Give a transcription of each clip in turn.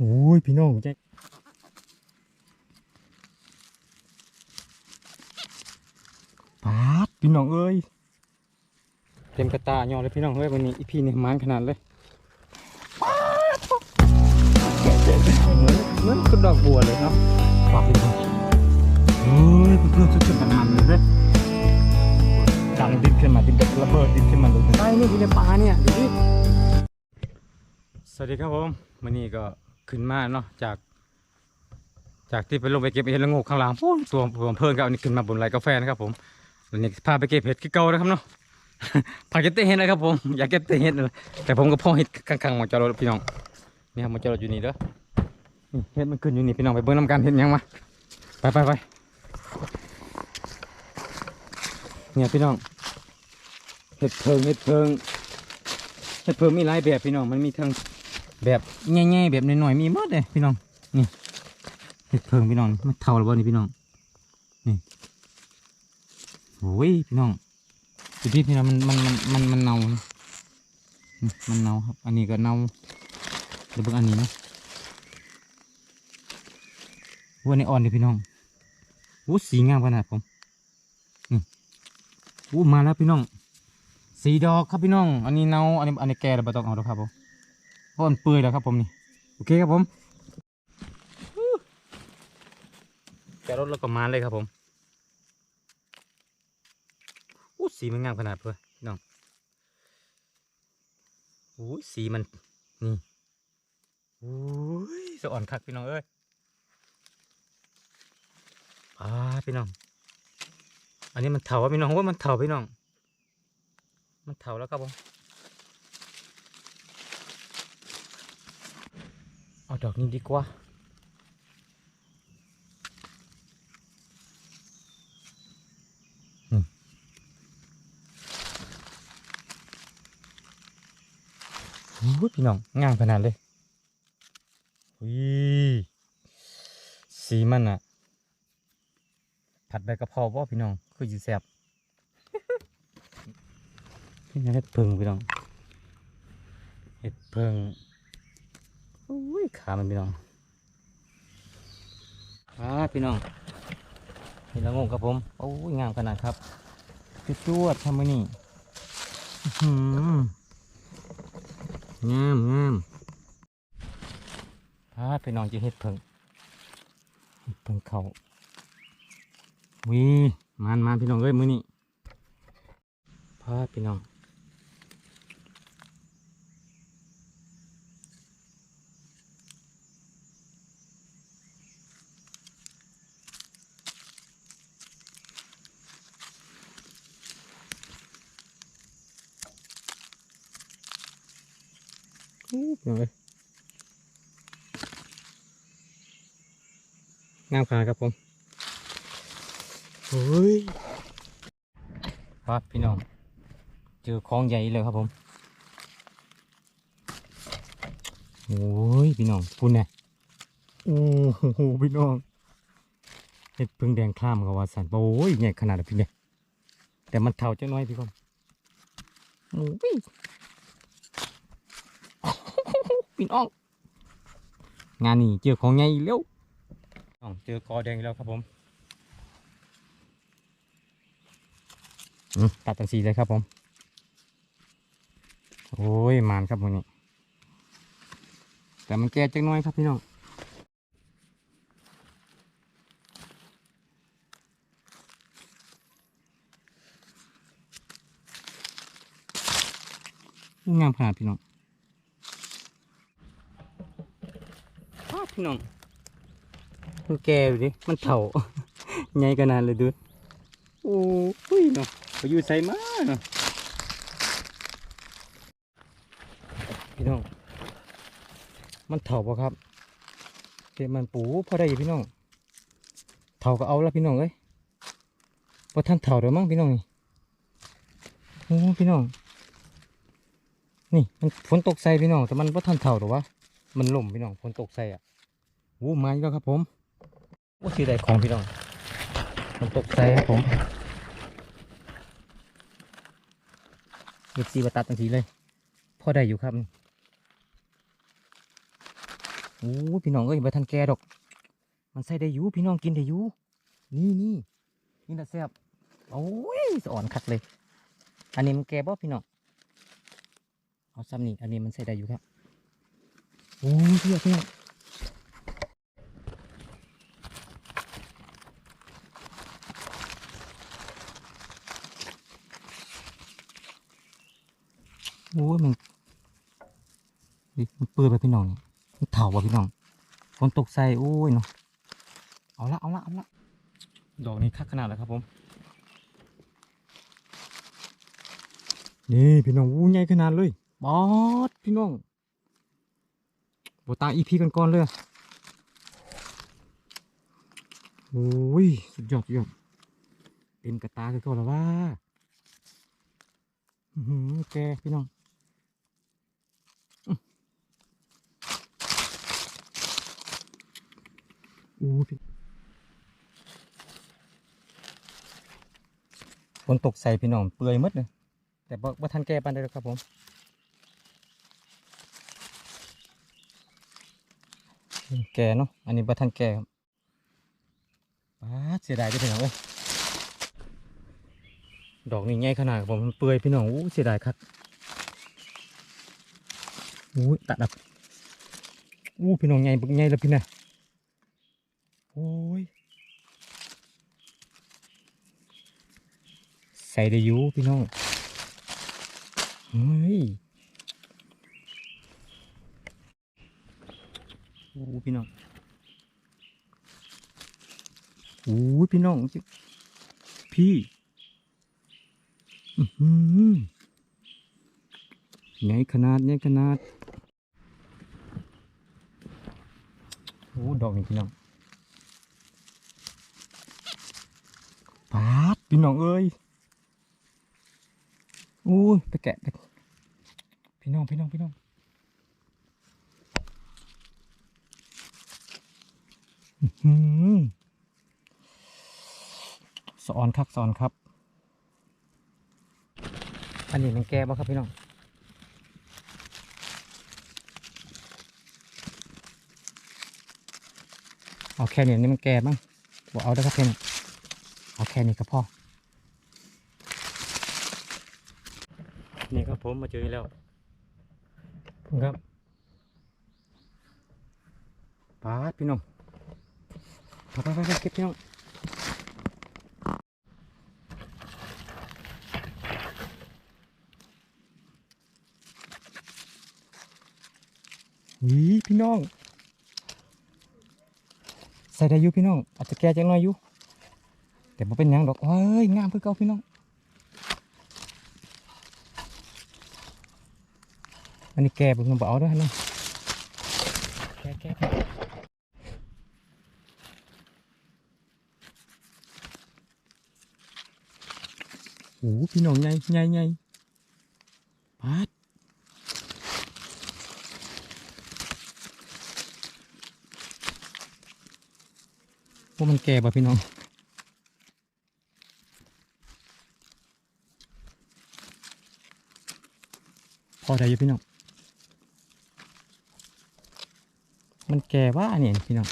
โอ้ยพี่น้องแจ็คปาดพี่น้องเอ้ยเต็มกระตายอเลยพี่น้องเอ้ยวันนี้อีพี่นี่มันขนาดเลยเหมือนเหมือนกระดอกบัวเลยเนาะปากพี่น้องเฮ้ยเพื่อนๆสุดๆมันๆเลยเว้ยดังดินขึ้นมาดินแบบระเบิดดินขึ้นมาเลยใช่นี่พี่ในป่าเนี่ยดูดิสวัสดีครับผมวันนี้ก็ ขึ้นมาเนาะจาก จากที่ไปลงไปเก็บเห็ดละงูข้างล่างพูนตัวผมเพิ่นก็เอานี่ขึ้นมาบนไรกาแฟนะครับผมวันนี้พาไปเก็บเห็ดกี่เก่านะครับเนาะพาเก็บเตะเห็ดนะครับผมอยากเก็บเตะเห็ดแต่ผมก็พ่อเห็ดข้างๆหมอจอรถพี่น้องนี่ครับมอจอรถอยู่นี่เด้อเห็ดมันขึ้นอยู่นี่พี่น้องไปเบิ่งน้ำกันเห็ดยังมาไปไปไปเนี่ยพี่น้องเห็ดเพิงเห็ดเพิงเห็ดเพิงมีหลายแบบพี่น้องมันมีทั้ง แบบแง่ๆแบบน้อยๆมีหมดเลยพี่น้องนี่เห็ดเพิงพี่น้องมันเท่าหรือเปล่านี่พี่น้องนี่โอ้ยพี่น้องดูดิพี่น้องมันมันมันมันมันเน่ามันเน่าครับ อันนี้ก็เน่าเดี๋ยวเบิ่งอันนี้นะวัวนี่อ่อนเลยพี่น้องโอ้สีงามขนาดผมนี่โอ้มาแล้วพี่น้องสีดอกครับพี่น้อง อันนี้เน่าอันนี้อันนี้แก่แล้วไม่ต้องเอาหรอกครับผม เพราะมันเปื่อยแล้วครับผมนี่โอเคครับผมแกรถแล้วก็มาเลยครับผมอู้สีมันงามขนาดเพื่อน้องอู้สีมันนี่อู้สะอ่อนคักพี่น้องเอ้ยอ่าพี่น้อง อันนี้มันเถาอะพี่น้องว่ามันเถาพี่น้อง มันเถาแล้วครับผม เอาดอกนี้ดีกว่าอืมโอ้ยพี่น้องงามขนาดเลยวิสีมันอะผัดใบกะเพราว่าพี่น้อง คืออยู่แซ่บพี่น้องเห็ดเพิงพี่น้อง เห็ดเพิง อุ้ยขามันพี่น้องอ่าพี่น้องเห็นแล้วงงครับผมโอ้ยงามขนาดครับจุดจวดทำมานี่งามงามอ่าพี่น้องจะเห็ดเพิ่งเพิ่งเขาวิมันมันพี่น้องเอ้ยมือนี่พาพี่น้อง อู้พี่ น้องเอ้ยงามขนาดครับผมเฮ้ยครับพี่น้อง เจอของใหญ่เลยครับผมโอ้ยพี่น้องพูดเนี่ยโอ้โหพี่น้องเห็ดพึ่งแดงคล้ามกับวาสันโอ้ยใหญ่ขนาดพี่เนี่ยแต่มันเท่าจังน้อยพี่คนโอ้ย พี่น้อง งานนี้เจอของใหญ่อีกแล้วน้องเจอกอแดงอีกแล้วครับผมอืมตัดตังสีเลยครับผม โอ้ยมานครับวันนี้ แต่มันแก่จังน้อยครับพี่น้องงามขนาดพี่น้อง ภา พพี่น้องมันแก่อยู่ดิมันเถ่าใหญ่ขนาดเลยดูโอ้ยเนาะไปอยู่ใส่มาเนาะพี่น้อง มันเถ่าปะครับเก็บมันปูพอได้อยู่พี่น้องเถ่าก็เอาแล้วพี่น้องเอ้ยพอท่านเถ่าเดี๋ยวมั้งพี่น้องนี่โอ้พี่น้อง นี่มันฝนตกใส่พี่น้องแต่มันพอท่านเถ่าหรอวะมันล่มพี่น้องฝนตกใส่อะ โอ้มาอีกแล้วครับผมโอ้สีใดของพี่น้องมันตกใส่ครับผมเก็บสีมาตัดตังสีเลยพอได้อยู่ครับโอ้พี่น้องเอ้ยบ่ทันแก่ดอก มันใส่ได้อยู่พี่น้องกินได้อยู่นี่นี่นี่น่ะแซ่บโอ้ยสะอ่อนคักเลย อันนี้มันแก่บ่พี่น้องเอาซ้ำนี่อันนี้มันใส่ได้อยู่ครับโอ้ยพี่พี่น้อง อ้ยมันมันเปื่อยไปพี่น้องนี่มันเถาว่ะพี่น้องฝนตกใส่โอ้ยเนาะเอาละเอาละเอาละดอกนี้คักขนาดแล้วครับผมนี่พี่น้องอู้ใหญ่ขนาดเลยบอสพี่น้องโบตาอีพีกันก่อนเลยโอ้ยสุดยอดสุดยอดเต็มกระตาคือเขาแล้วว่าอือแกพี่น้องอื้ออู้พี่ ฝนตกใส่พี่น้องเปื่อยมดเลยแต่บ่บ่ทันแก้ปันได้หรอกครับผมแก่เนาะอันนี้บ่ทันแก่ครับป้าเสียดายเด้อพี่น้องเอ้ยดอกนี้ใหญ่ขนาดผมเปื่อยพี่น้องอู้เสียดายครับอู้ตัดดับอู้พี่น้องใหญ่บึกใหญ่แล้วพี่นะโอ้ย ใส่ได้อยู่พี่น้องเฮ้ยโอ้พี่น้องโอ้พี่น้องพี่อือหือใหญ่ขนาดใหญ่ขนาดโอ้ดอกนี่พี่น้องปาดพี่น้องเอ้ย อู้ยไปแกะไปพี่น้อง พี่น้อง พี่น้อง สอนครับสอนครับ อันนี้มันแก่บ่ครับพี่น้องเอาแค่นี้นี่มันแก่บ้างบอกเอาได้ครับเพียงเอาแค่นี้ก็พอ นี่ครับผมมาเจออีกแล้วครับปาดพี่น้องไปไปไปไปเก็บพี่น้องหวีพี่น้อง ใส่ได้อยู่พี่น้อง อาจจะแก่จังหน่อยอยู่แต่บ่เป็นหยังดอกเฮ้ยงามเพื่อเก่าพี่น้อง อันนี้แกบงมันบ่อาด้วยนะแกแกแกโอ้พี่น้องใหญ่ใหญ่ใหญ่ปาดว่ามันแก่ป่ะพี่น้องพอได้อยู่พี่น้อง มันแก่ว่าเนี่ยพี่น้อง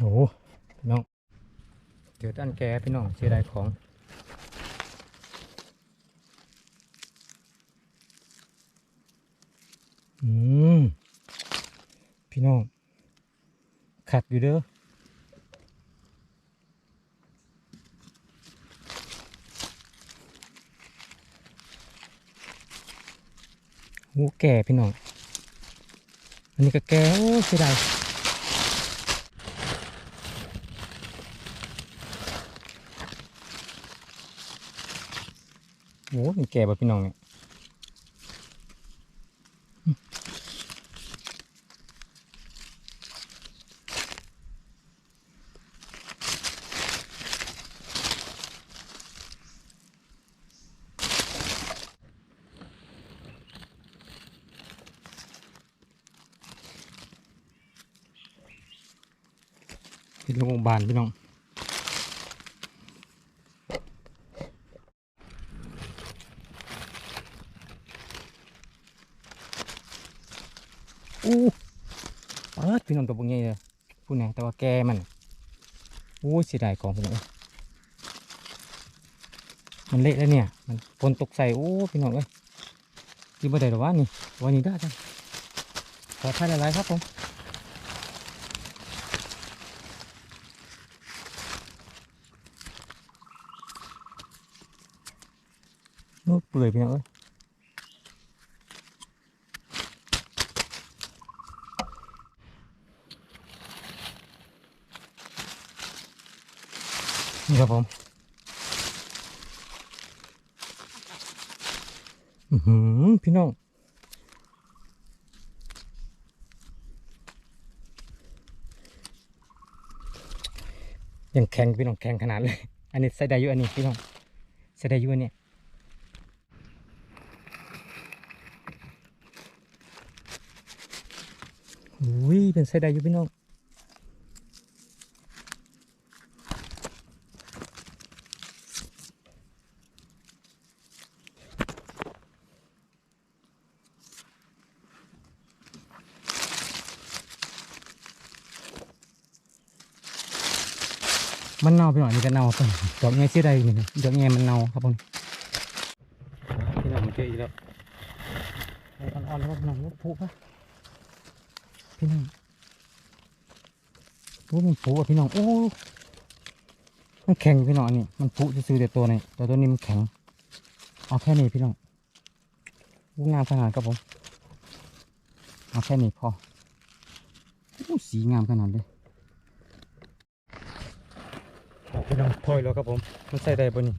โอ้พี่น้องเจอด้านแก่พี่น้องเสียดายของ อืม พี่น้องขัดอยู่เด้อโอ้แก่พี่น้อง อันนี้ก็แก่โอ้เสียดายโอ้มันแก่ป่พี่น้องเนี่ย โเห็ดละโงก บานพี่น้องอู้เปิดพี่น้องตัวพวกนี้เลยพูดนะแต่ว่าแกมันโอ้เสียดายของพี่น้องมันเละแล้วเนี่ย มันฝนตกใส่โอ้พี่น้องเอ้ยกินบ่ได้หรอวะนี่วันนี้ได้จังขอท่านอะไรครับผม เปื่อยพี่น้องเอ้ยนี่ครับผมอือหือพี่น้อง ยังแข็งพี่น้องแข็งขนาดเลย อันนี้ใส่ได้อยู่อันนี้พี่น้องใส่ได้อยู่อันนี้ อุ้ยเป็นไส้ได้อยู่พี่น้องมันเน่าพี่น้องนี่ก็เน่าไปดอกแง่เสียดายอยู่นี่ดอกแง่มันเน่าครับผมพี่น้องมันเจออีกแล้วไอ้อ่อนๆแล้วพี่น้องผูปะ พี่น้องโอ้มันผุอะพี่น้องโอ้มันแข็งพี่น้องนี่มันผุซื้อแต่ตัวนี้แต่ตัวนี้มันแข็งเอาแค่นี้พี่น้องโอ้งามขนาดครับผมเอาแค่นี้พอโอ้สีงามขนาดเลยเอพี่น้องพอยแล้วครับผมมันใส่ได้ปะนี่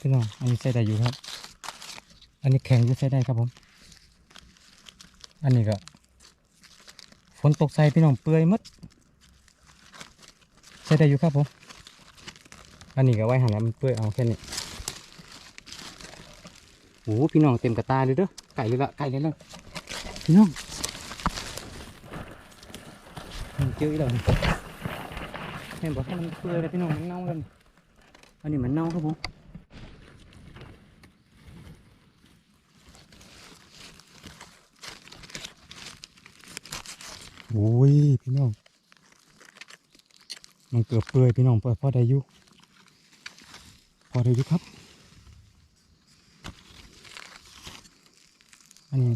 พี่น้องอันนี้ใส่ได้อยู่ครับ อันนี้แข็งอยู่ใส่ได้ครับผม อันนี้ก็ฝนตกใส่พี่น้องเปื่อยมดใช้ได้อยู่ครับผม อันนี้ก็ไว้หันแล้วมันเปื่อยเอาแค่นี้โอ้พี่น้องเต็มกระตาเลยเด้อไก่เลยละไก่เลยละพี่น้องเจออีกแล้วเห็นบอกว่ามันเปื่อยเลยพี่น้องมันเน่าแล้วนี่อันนี้มันเน่าครับผม โอ้ยพี่น้อง มันเกือบเปื่อยพี่น้องเปิดพอได้ยู่พอได้ยู่ครับ อันนี้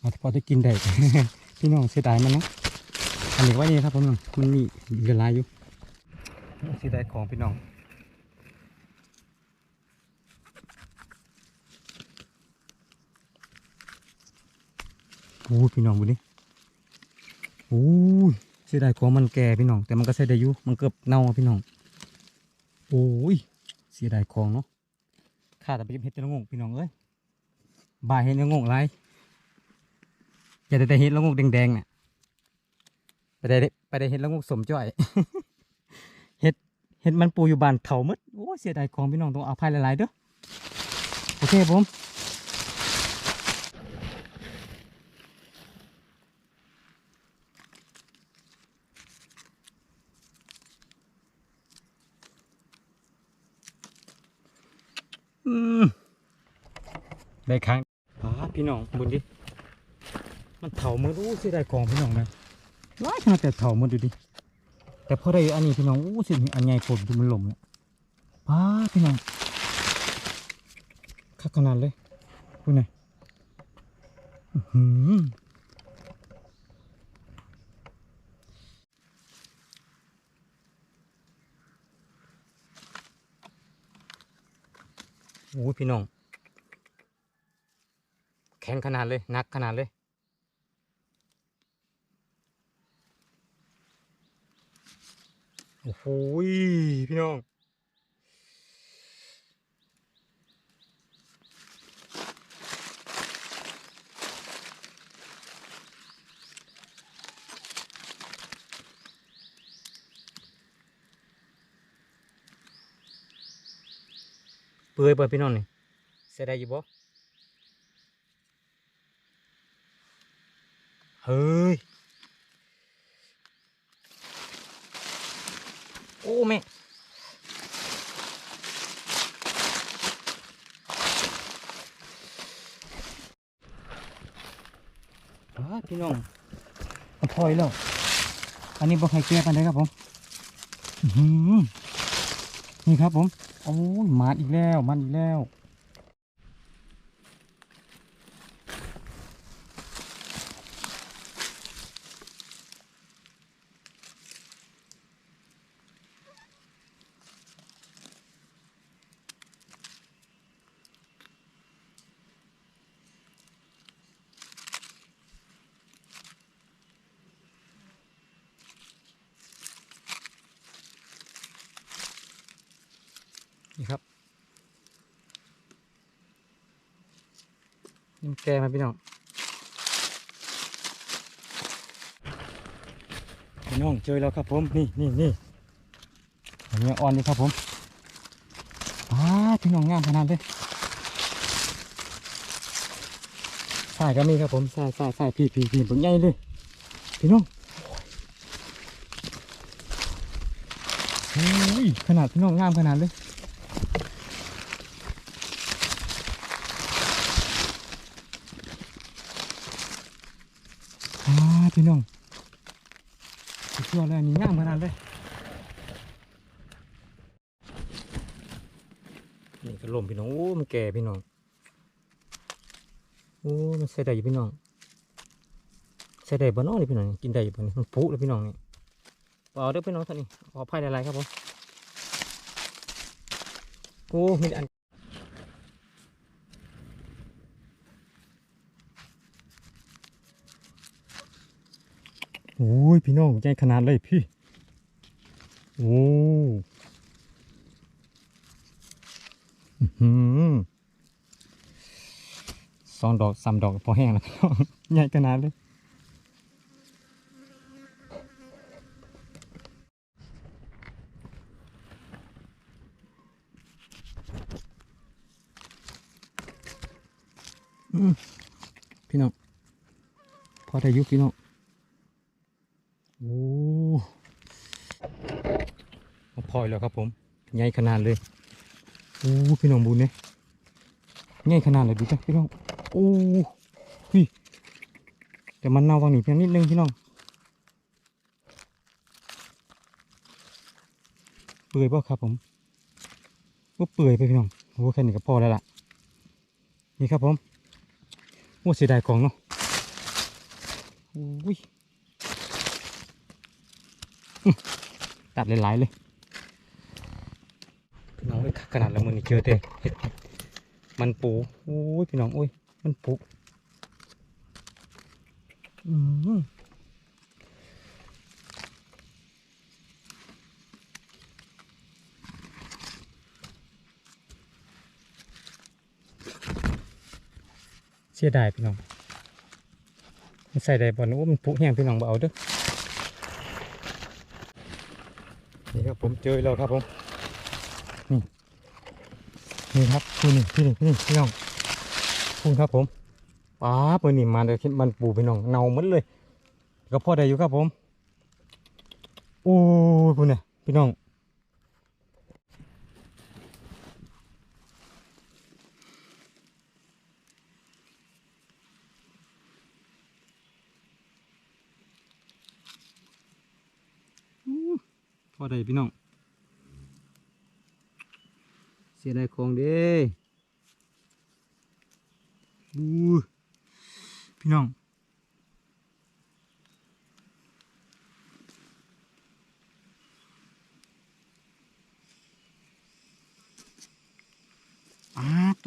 อาจจะพอได้กินได้ พี่น้องเสียดายมันนะ อันนี้ว่านี่ครับผมมันมีเหลือลายอยู่ สีได้ของพี่น้องโอ้ยพี่น้องบุนี่โอ้ยเสียดายของมันแก่พี่น้อง แต่มันก็ใช้ได้อยู่มันเกือบเน่าพี่น้องโอ้ยเสียดายของเนาะข้าแต่ไปเก็บเห็ดจะงงพี่น้องเอ้ยบ่ายเห็ดจะงงไรอย่าแต่เห็ดละงงแดงๆเนี่ยไปได้ไปได้เห็ดละงงสมจ้อย ห็ดมันปูอยู่บ้านเถาหมดโอ้เสียดายของพี่น้องต้องเอาพายหลายๆเด้อโอเคผมอืมได้ครั้งป้าดพี่น้องบุญดิ มันเถาหมดโอ้เสียดายของพี่น้องนะว้ายขนาดแต่เถาหมดดูดิ แต่พอได้อันนี้พี่น้องอู้สิอันใหญ่ผมดูมันหลมเนี่ยป้าพี่น้องคักขนาดเลยพูดหน่อยอื้อหือโอ้ยพี่น้อง แข็งขนาดเลยหนักขนาดเลย โอ้โหพี่น้องเปื่อยไปพี่น้องนี่เสียดายอยู่บ่เฮ้ย โอ้แม่พี่น้องมันพอยแล้ว อันนี้บอกใครแก้กันได้ครับผมนี่ครับผม โอ้ยมาอีกแล้ว มันอีกแล้ว นี่ครับนี่มันแกมาพี่น้องพี่น้องเจอแล้วครับผมนี่นี่นี่อันนี้อ่อนเลยครับผมอ้าพี่น้องงามขนาดเลยสายก็มีครับผมสายสายสายพี่พี่พี่ผมใหญ่เลยพี่น้องขนาดพี่น้องงามขนาดเลย อ่า พี่น้องสุดยอดเลยนี่งามขนาดเลยนี่ก็ลมพี่น้องโอ้มันแก่พี่น้องโอ้มันใส่ได้อยู่พี่น้องใส่ได้บ่เน้องนี่พี่น้องกินได้อยู่บ่นี่มันปุเลยพี่น้องนี่เอาเด้อพี่น้องท่านนี้ขออภัยหลายๆครับผมโอ้มีแต่อัน โอ้ย พี่น้องใหญ่ขนาดเลยพี่ โอ้อื้อหือสองดอกสามดอกพอแห้งแล้วพี่น้องใหญ่ขนาดเลยพี่น้องพอได้ยุพี่น้อง โอ้มา พอยแล้วครับผมใหญ่ขนาดเลยโอ้พี่น้องบุญเนี่ยใหญ่ขนาดเลยดูจ้ะพี่น้องโอ้พี่แต่มันเน่าวังหนีเพียงนิดนึงพี่น้องเปื่อยเปล่าครับผมว่าเปื่อยไปพี่น้องโอ้แค่นี้ก็พอแล้วล่ะนี่ครับผมโอ้เสียดายของเนาะโอ้ยตัดหลายๆเลย พี่น้องเอ้ยขนาดล้วมันนี่เจอแต่เห็ดมันปูโอ้ยพี่น้องโอ้ยมันปูอืมเสียดายพี่น้องใส่ได้บ่เนอะโอ้มันปุแห้งพี่น้องเอาเด้อนี่ครับผมเจอแล้วครับผม นี่นี่ครับคือนี่พี่นี่พี่นี่พี่น้องคุณครับผมป้าเปิดนี่มาเลยมันปูพี่น้องเน่าหมดเลย ก็พอได้อยู่ครับผม โอ้ยพุ่นเนี่ยพี่น้องพอได้พี่น้อง เสียดายของเด้บูพี่น้องอ้าต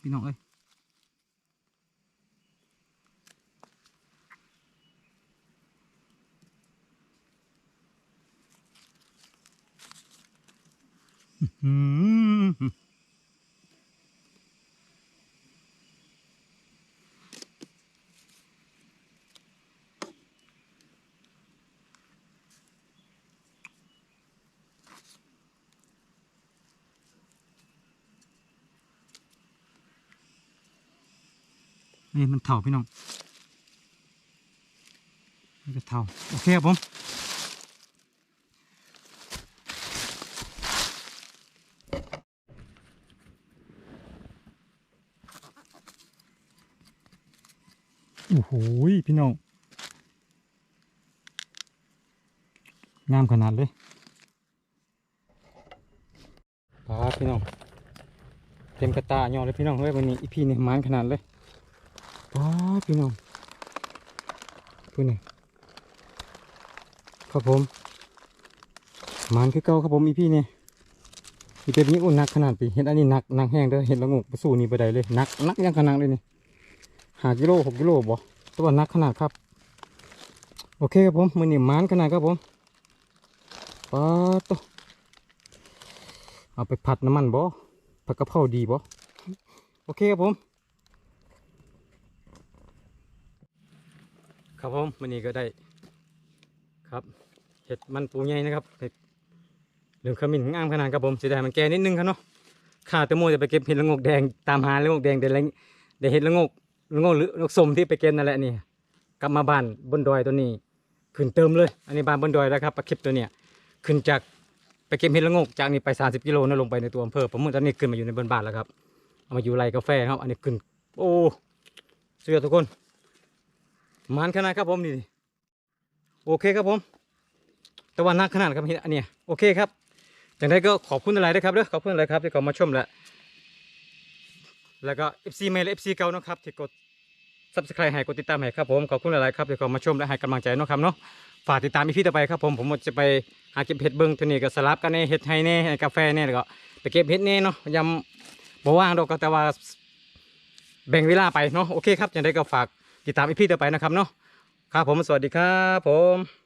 พี่น้องเอ้ย อืม นี่มันเถ่าพี่น้องนี่ก็เถ่าโอเคครับผมโอ้โหพี่น้องงามขนาดเลยป้าพี่น้องเต็มกระตายอเลยพี่น้องเฮ้ยวันนี้อีพีนี่มันขนาดเลย พี่น้องพูดนี่ครับผมมันคือเก่าครับผมอีพี่เนี่อีเป็นนี้อุ่นหนักขนาดปีเห็นอันนี้หนักหนักแห้งเด้อเห็นละงูประสูนี่ไปได้เลยหนักหนักยังขนาดเลยนี่หากิโลหกกิโลบ่ตัวหนักขนาดครับ โอเคครับผมมือนี่มันขนาดครับผมป้าดโตเอาไปผัดน้ำมันบ่ผักกะเพราดีบ่โอเคครับผม ครับผมวันนี้ก็ได้ ครับเห็ดมันปูใหญ่นะครับเห็ดเหลืองขมิ้นงามขนาดครับผมเสียดายมันแก่นิดนึงครับเนาะข้าตะโมจะไปเก็บเห็ดละงกแดงตามหาละงกแดงเดี๋ยวเดี๋ยวเห็ดละงกละงกหรือละสมที่ไปเก็บนั่นแหละนี่กลับมาบ้านบนดอยตัวนี้ ขึ้นเติมเลย อันนี้บ้านบนดอยแล้วครับปลาเข็บตัวเนี้ยขึ้นจากไปเก็บเห็ดละงกจากนี้ไป 30กิโลนะลงไปในตัวอำเภอผมเมื่อตอนนี้ขึ้นมาอยู่ในบนบ้านแล้วครับเอามาอยู่ไรกาแฟครับ อันนี้ขึ้น โอ้สุดยอดทุกคน มันขนาดครับผมนี่โอเคครับผมแต่ว่านักขนาดครับเห็นอันเนี้ยโอเคครับอย่างไรก็ขอบคุณอะไรด้วยครับเด้อขอบคุณอะไรครับที่เขามาชมและแล้วก็ FC เมล FC เก่าเนาะครับที่กด subscribe ให้กดติดตามให้ครับผมขอบคุณอะไรครับที่เขามาชมและให้กำลังใจนะครับเนาะฝากติดตามอีพีต่อไปครับผมผมจะไปหาเก็บเห็ดเบิ้งตัวนี้ก็สลับกันในเห็ดไฮแน่กาแฟแน่แล้วก็ไปเก็บเห็ดแน่เนาะยำบ่ว่างดอกก็แต่ว่าแบ่งเวลาไปเนาะโอเคครับอย่างไรก็ฝาก ติดตามอีพีต่อไปนะครับเนาะครับผมสวัสดีครับผม